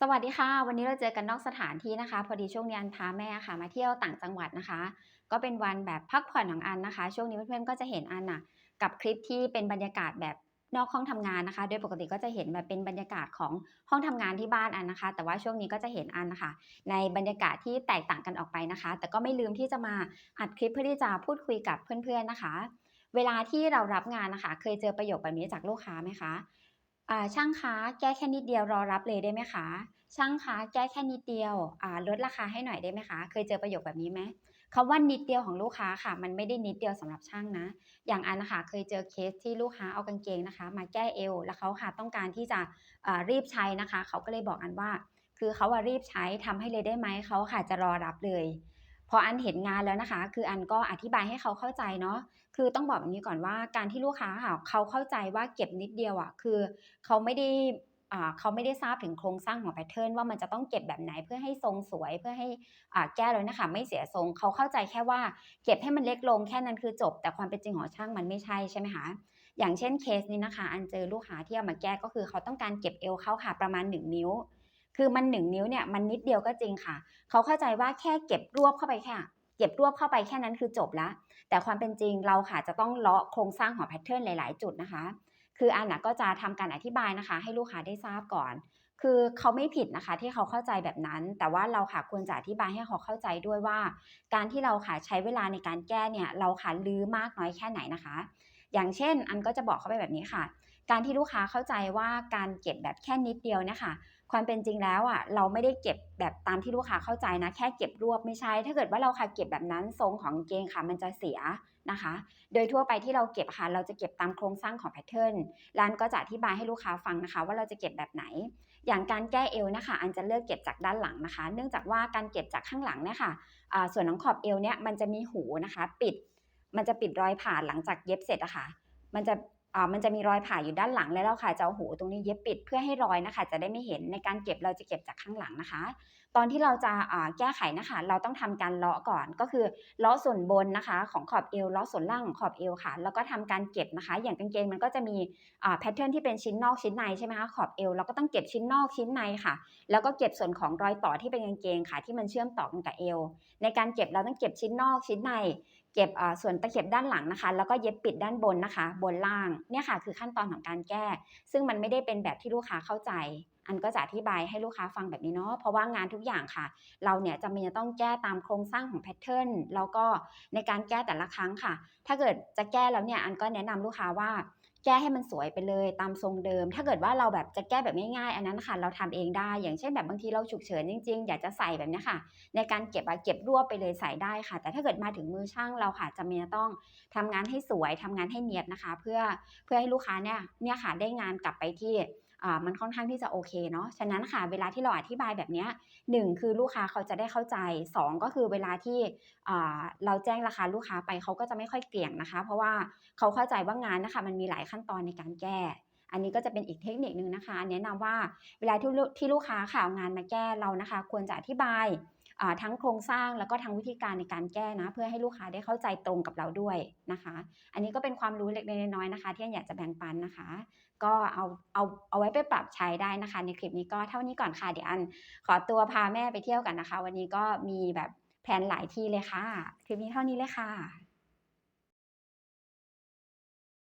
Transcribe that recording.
สวัสดีค่ะ วันนี้เราเจอกันนอกสถานที่นะคะ พอดีช่วงนี้อันพาแม่ค่ะ มาเที่ยวต่างจังหวัดนะคะ ก็เป็นวันแบบพักผ่อนของอันนะคะ ช่วงนี้เพื่อนๆก็จะเห็นอันน่ะกับคลิปที่เป็นบรรยากาศแบบนอกห้องทำงานนะคะ โดยปกติก็จะเห็นแบบเป็นบรรยากาศของห้องทำงานที่บ้านอันนะคะ แต่ว่าช่วงนี้ก็จะเห็นอันนะคะ ในบรรยากาศที่แตกต่างกันออกไปนะคะ แต่ก็ไม่ลืมที่จะมาอัดคลิปเพื่อที่จะพูดคุยกับเพื่อนๆนะคะ เวลาที่เรารับงานนะคะ เคยเจอประโยคแบบนี้จากลูกค้าไหมคะ ช่างคะแก้แค่นิดเดียวรอรับเลยได้ไหมคะ ช่างคะแก้แค่นิดเดียวอ่าลดราคาให้หน่อยได้ไหมคะ เคยเจอประโยคแบบนี้ไหมคำว่านิดเดียวของลูกค้าค่ะ มันไม่ได้นิดเดียวสำหรับช่างนะ อย่างอันนะคะเคยเจอเคสที่ลูกค้าเอากางเกงนะคะ มาแก้เอว แล้วเขาค่ะต้องการที่จะรีบใช้นะคะ เขาก็เลยบอกอันว่า คือเขาอะรีบใช้ทำให้เลยได้ไหมเขาค่ะจะรอรับเลย พออันเห็นงานแล้วนะคะ คืออันก็อธิบายให้เขาเข้าใจเนาะคือต้องบอกแบบนี้ก่อนว่าการที่ลูกค้าค่ะเขาเข้าใจว่าเก็บนิดเดียวอะคือเขาไม่ได้อ่าเขาไม่ได้ทราบถึงโครงสร้างของแพทเทิร์นว่ามันจะต้องเก็บแบบไหนเพื่อให้ทรงสวยเพื่อให้อ่าแก้แล้วนะคะ ไม่เสียทรงเขาเข้าใจแค่ว่าเก็บให้มันเล็กลงแค่นั้นคือจบ แต่ความเป็นจริงของช่างมันไม่ใช่ใช่ไหมคะอย่างเช่นเคสนี้นะคะ อันเจอลูกค้าที่เอามาแก้ก็คือเขาต้องการเก็บเอวเขาค่ะประมาณ 1 นิ้ว คือมัน1นิ้วเนี่ยมันนิดเดียวก็จริงค่ะ เขาเข้าใจว่าแค่เก็บรวบเข้าไปแค่เก็บรวบเข้าไปแค่นั้นคือจบแล้วแต่ความเป็นจริงเราค่ะจะต้องเลาะโครงสร้างของแพทเทิร์นหลาย ๆ จุดนะคะ คืออันน่ะก็จะทำการอธิบายนะคะ ให้ลูกค้าได้ทราบก่อน คือเขาไม่ผิดนะคะที่เขาเข้าใจแบบนั้น แต่ว่าเราค่ะควรจะอธิบายให้เขาเข้าใจด้วยว่า การที่เราค่ะใช้เวลาในการแก้เนี่ยเราค่ะลื้อมากน้อยแค่ไหนนะคะ อย่างเช่น อันก็จะบอกเขาไปแบบนี้ค่ะ การที่ลูกค้าเข้าใจว่าการเก็บแบบแค่นิดเดียวเนี่ยค่ะ ความเป็นจริงแล้วอะเราไม่ได้เก็บแบบตามที่ลูกค้าเข้าใจนะ แค่เก็บรวบไม่ใช่ ถ้าเกิดว่าเราค่ะเก็บแบบนั้นทรงของเกงค่ะมันจะเสียนะคะ โดยทั่วไปที่เราเก็บค่ะเราจะเก็บตามโครงสร้างของแพทเทิร์นร้านก็จะอธิบายให้ลูกค้าฟังนะคะ ว่าเราจะเก็บแบบไหน อย่างการแก้เอวนะคะ อันจะเลือกเก็บจากด้านหลังนะคะ เนื่องจากว่าการเก็บจากข้างหลังเนี่ยค่ะส่วนของขอบเอวเนี่ยมันจะมีหูนะคะ ปิด มันจะปิดรอยผ่าหลังจากเย็บเสร็จอะค่ะมันจะ มันจะมีรอยผ่าอยู่ด้านหลังแล้วเราค่ะจะเอาหูตรงนี้เย็บปิดเพื่อให้รอยนะคะ จะได้ไม่เห็นในการเก็บเราจะเก็บจากข้างหลังนะคะ ตอนที่เราจะแก้ไขนะคะ เราต้องทำการเลาะก่อนก็คือเลาะส่วนบนนะคะ ของขอบเอวเลาะส่วนล่างของขอบเอวค่ะ แล้วก็ทำการเก็บนะคะ อย่างกางเกงมันก็จะมีแพทเทิร์นที่เป็นชิ้นนอกชิ้นในใช่ไหมคะขอบเอวเราก็ต้องเก็บชิ้นนอกชิ้นในค่ะ แล้วก็เก็บส่วนของรอยต่อที่เป็นกางเกงค่ะ ที่มันเชื่อมต่อกันกับเอว ในการเก็บเราต้องเก็บชิ้นนอกชิ้นใน เก็บส่วนตะเข็บด้านหลังนะคะ แล้วก็เย็บปิดด้านบนนะคะ บนล่างเนี่ยค่ะคือขั้นตอนของการแก้ ซึ่งมันไม่ได้เป็นแบบที่ลูกค้าเข้าใจ อันก็จะอธิบายให้ลูกค้าฟังแบบนี้เนาะเพราะว่างานทุกอย่างค่ะ เราเนี่ยจะมีจะต้องแก้ตามโครงสร้างของแพทเทิร์นแล้วก็ในการแก้แต่ละครั้งค่ะ ถ้าเกิดจะแก้แล้วเนี่ยอันก็แนะนำลูกค้าว่า แก้ให้มันสวยไปเลยตามทรงเดิม ถ้าเกิดว่าเราแบบจะแก้แบบง่ายๆ อันนั้นค่ะ เราทำเองได้ อย่างเช่นแบบบางทีเราฉุกเฉินจริง ๆ อยากจะใส่แบบนี้ค่ะ ในการเก็บอะเก็บรวบไปเลยใส่ได้ค่ะ แต่ถ้าเกิดมาถึงมือช่างเราค่ะจะมีต้องทำงานให้สวยทำงานให้เนียบนะคะ เพื่อเพื่อให้ลูกค้าเนี่ยเนี่ยค่ะได้งานกลับไปที่ มันค่อนข้างที่จะโอเคเนาะฉะนั้นค่ะเวลาที่เราอธิบายแบบนี้หนึ่งคือลูกค้าเขาจะได้เข้าใจสองก็คือเวลาที่เราแจ้งราคาลูกค้าไปเขาก็จะไม่ค่อยเกี่ยงนะคะ เพราะว่าเขาเข้าใจว่างานนะคะมันมีหลายขั้นตอนในการแก้ อันนี้ก็จะเป็นอีกเทคนิคนึงนะคะ แนะนำว่าเวลาที่ลูที่ลูกค้าข่าวงานมาแก้เรานะคะ ควรจะอธิบาย ทั้งโครงสร้างแล้วก็ทั้งวิธีการในการแก้นะ เพื่อให้ลูกค้าได้เข้าใจตรงกับเราด้วยนะคะ อันนี้ก็เป็นความรู้เล็กๆน้อยๆนะคะ ที่อยากจะแบ่งปันนะคะ ก็เอาเอาเอาไว้ไปปรับใช้ได้นะคะ ในคลิปนี้ก็เท่านี้ก่อนค่ะเดี๋ยวอัน ขอตัวพาแม่ไปเที่ยวกันนะคะ วันนี้ก็มีแบบแผนหลายที่เลยค่ะ คลิปนี้เท่านี้เลยค่ะ